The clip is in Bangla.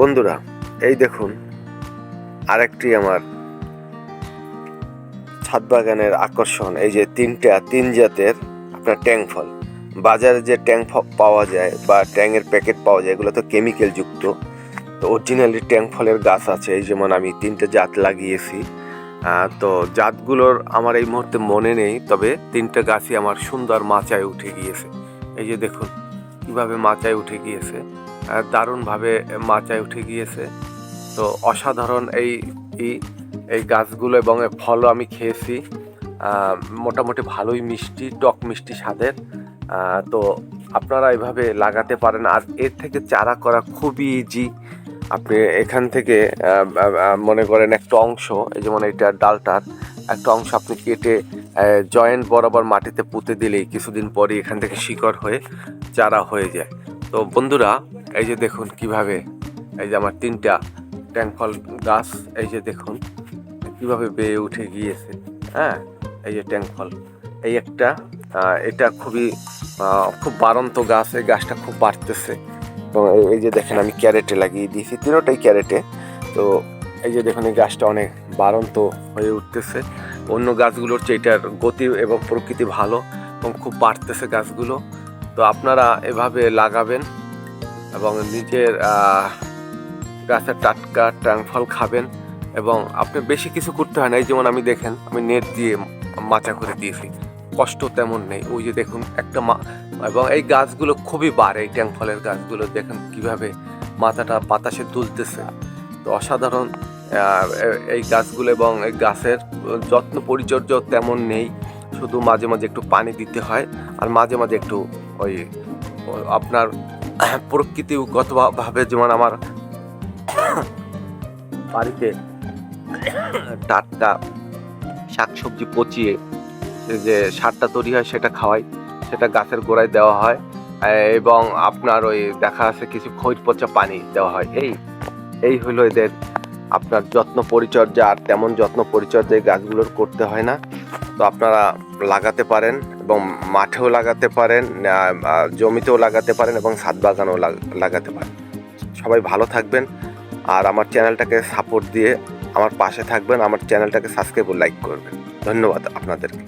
বন্ধুরা, এই দেখুন, আরেকটি আমার ছাদ বাগানের আকর্ষণ। এই যে তিনটা, তিন জাতের আপনার ট্যাং ফল। বাজারে যে ট্যাং পাওয়া যায় বা ট্যাংয়ের প্যাকেট পাওয়া যায়, এগুলো তো কেমিক্যাল যুক্ত। তো অরিজিনালি ট্যাং ফলের গাছ আছে, এই যেমন আমি তিনটে জাত লাগিয়েছি। তো জাতগুলোর আমার এই মুহূর্তে মনে নেই, তবে তিনটে গাছই আমার সুন্দর মাচায় উঠে গিয়েছে। এই যে দেখুন, কীভাবে মাচায় উঠে গিয়েছে। দারুণভাবে মাচায় উঠে গিয়েছে। তো অসাধারণ এই এই গাছগুলো এবং ফলও আমি খেয়েছি। মোটামুটি ভালোই মিষ্টি, টক মিষ্টি স্বাদের। তো আপনারা এভাবে লাগাতে পারেন। আর এর থেকে চারা করা খুবই ইজি আপনি এখান থেকে মনে করেন একটা অংশ, এই যেমন এটা ডালটার, একটা অংশ আপনি কেটে জয়েন্ট বরাবর মাটিতে পুঁতে দিলেই কিছুদিন পরে এখান থেকে শিকড় হয়ে চারা হয়ে যায়। তো বন্ধুরা এই যে দেখুন কীভাবে, এই যে আমার তিনটা ট্যাংফল গাছ, এই যে দেখুন কীভাবে বেয়ে উঠে গিয়েছে হ্যাঁ? এই যে ট্যাংফল এই একটা এটা খুবই খুব বাড়ন্ত গাছ, এই গাছটা খুব বাড়তেছে। এবং এই- যে দেখেন আমি ক্যারেটে লাগিয়ে দিয়েছি, তিনোটাই ক্যারেটে। তো এই যে দেখুন এই গাছটা অনেক বাড়ন্ত হয়ে উঠতেছে। অন্য গাছগুলোর চেয়ে এটার গতি এবং প্রকৃতি ভালো এবং খুব বাড়তেছে গাছগুলো। তো আপনারা এভাবে লাগাবেন এবং নিজের গাছের টাটকা ট্যাংফল খাবেন এবং আপনি বেশি কিছু করতে হয় না। এই যেমন আমি দেখেন, আমি নেট দিয়ে মাচা করে দিয়েছি। কষ্ট তেমন নেই। ওই যে দেখুন, একটা মা, এবং এই গাছগুলো খুবই বাড়ে। এই ট্যাং ফলের গাছগুলো দেখেন কীভাবে মাথাটা বাতাসে তুলতেছে তো অসাধারণ এই গাছগুলো এবং এই গাছের যত্ন পরিচর্যাও তেমন নেই। শুধু মাঝে মাঝে একটু পানি দিতে হয় আর মাঝে মাঝে একটু ওই আপনার প্রকৃতিগতভাবে যেমন আমার বাড়িতে টাটকা শাকসবজি পচিয়ে যে সারটা তৈরি হয়, সেটা খাওয়াই, সেটা গাছের গোড়ায় দেওয়া হয়, এবং আপনার ওই দেখা আছে কিছু খৈর পচা পানি দেওয়া হয়। এই এই হলো এদের আপনার যত্ন পরিচর্যা, আর তেমন যত্ন পরিচর্যা এই গাছগুলোর করতে হয় না। তো আপনারা লাগাতে পারেন এবং মাঠেও লাগাতে পারেন জমিতেও লাগাতে পারেন এবং ছাদ বাগানেও লাগাতে পারেন। সবাই ভালো থাকবেন আর আমার চ্যানেলটাকে সাপোর্ট দিয়ে আমার পাশে থাকবেন, আমার চ্যানেলটাকে সাবস্ক্রাইব ও লাইক করবেন। ধন্যবাদ আপনাদেরকে।